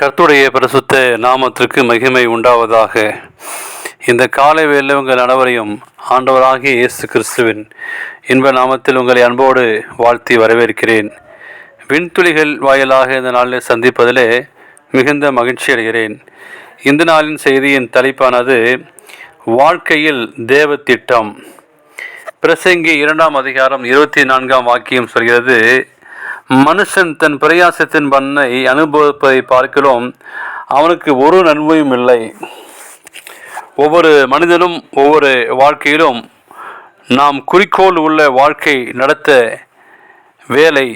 கர்த்துடைய பிரசுத்த நாமத்திற்கு மகிமை உண்டாவதாக. இந்த காலை வேலை உங்கள் அனைவரையும் ஆண்டவராகிய இயேசு கிறிஸ்துவின் இன்ப நாமத்தில் உங்களை அன்போடு வாழ்த்தி வரவேற்கிறேன். விண்துளிகள் வாயிலாக இந்த நாளில் சந்திப்பதிலே மிகுந்த மகிழ்ச்சி அடைகிறேன். இந்த நாளின் செய்தியின் தலைப்பானது வாழ்க்கையில் தேவ திட்டம் பிரசங்கி இரண்டாம் அதிகாரம் இருபத்தி நான்காம் வாக்கியம் சொல்கிறது மனுஷன் தன் பிரயாசத்தின் பண்ணை அனுபவிப்பதை பார்க்கிறோம். அவனுக்கு ஒரு நன்மையும் இல்லை. ஒவ்வொரு மனிதனும் ஒவ்வொரு வாழ்க்கையிலும் நாம் குறிக்கோள் உள்ள வாழ்க்கை நடத்த வேலை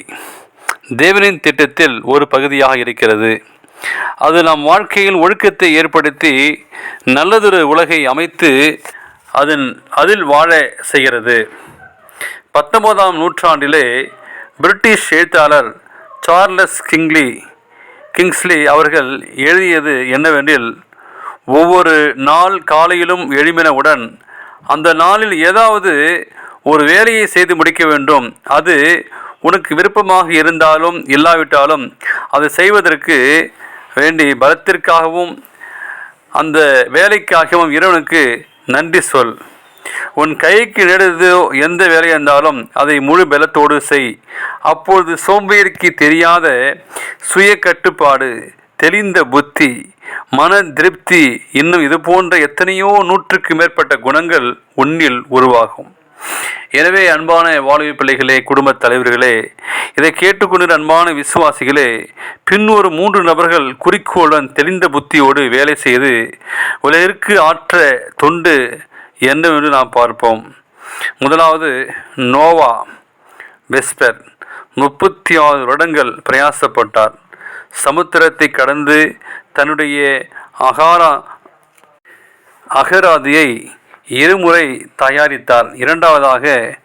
தேவனின் திட்டத்தில் ஒரு பகுதியாக இருக்கிறது. அது நம் வாழ்க்கையில் ஒழுக்கத்தை ஏற்படுத்தி நல்லதொரு உலகை அமைத்து அதன் அதில் வாழ செய்கிறது. பத்தொன்பதாம் நூற்றாண்டிலே பிரிட்டிஷ் எழுத்தாளர் சார்லஸ் கிங்லி கிங்ஸ்லி அவர்கள் எழுதியது என்னவென்றில் ஒவ்வொரு நாள் காலையிலும் எழுமினவுடன் அந்த நாளில் ஏதாவது ஒரு வேலையை செய்து முடிக்க வேண்டும். அது உனக்கு விருப்பமாக இருந்தாலும் இல்லாவிட்டாலும் அதை செய்வதற்கு வேண்டி பலத்திற்காகவும் அந்த வேலைக்காகவும் இறைவனுக்கு நன்றி சொல். உன் கைக்கு நெடுது எந்த வேலை இருந்தாலும் அதை முழு பலத்தோடு செய். அப்பொழுது சோம்பேறிக்கு தெரியாத சுய கட்டுப்பாடு தெளிந்த புத்தி மன திருப்தி இன்னும் இது போன்ற எத்தனையோ நூற்றுக்கு மேற்பட்ட குணங்கள் உன்னில் உருவாகும். எனவே அன்பான வாழ்வு பிள்ளைகளே குடும்பத் தலைவர்களே இதை கேட்டுக்கொண்டு அன்பான விசுவாசிகளே பின்வரும் மூன்று நபர்கள் குறிக்கோளுடன் தெளிந்த புத்தியோடு வேலை செய்து உலகிற்கு ஆற்ற தொண்டு என்னவென்று நாம் பார்ப்போம். முதலாவது நோவா வெஸ்பர் முப்பத்தி ஆறு வருடங்கள் பிரயாசப்பட்டார். சமுத்திரத்தை கடந்து தன்னுடைய அகாரா அகராதியை இருமுறை தயாரித்தார். இரண்டாவதாக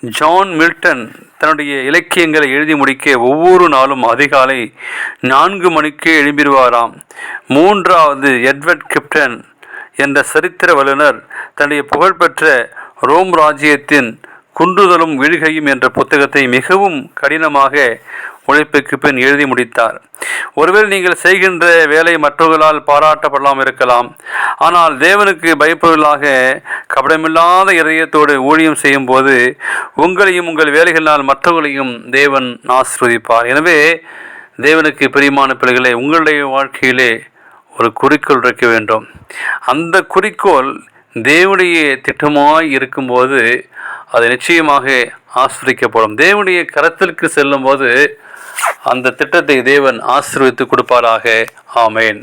ஜான் மில்டன் தன்னுடைய இலக்கியங்களை எழுதி முடிக்க ஒவ்வொரு நாளும் அதிகாலை நான்கு மணிக்கு எழும்பிடுவாராம். மூன்றாவது எட்வர்ட் கிப்டன் என்ற சரித்திர வல்லுனர் தன்னுடைய புகழ்பெற்ற ரோம் ராஜ்யத்தின் குன்றுதலும் விழுகையும் என்ற புத்தகத்தை மிகவும் கடினமாக உழைப்புக்கு பின் எழுதி முடித்தார். ஒருவேளை நீங்கள் செய்கின்ற வேலை மற்றவர்களால் பாராட்டப்படலாம் இருக்கலாம். ஆனால் தேவனுக்கு பயப்படுவதாக கபடமில்லாத இதயத்தோடு ஊழியம் செய்யும் போது உங்களையும் உங்கள் வேலைகளினால் மற்றவர்களையும் தேவன் ஆசிர்வதிப்பார். எனவே தேவனுக்கு பிரியமான பிள்ளைகளை உங்களுடைய வாழ்க்கையிலே ஒரு குறிக்கோள் இருக்க வேண்டும். அந்த குறிக்கோள் தேவனுடைய திட்டமாய் இருக்கும்போது அது நிச்சயமாக ஆசிரிக்கப்படும் தேவனுடைய கரத்திற்கு செல்லும்போது அந்த திட்டத்தை தேவன் ஆசீர்வதித்து கொடுப்பாராக. ஆமேன்.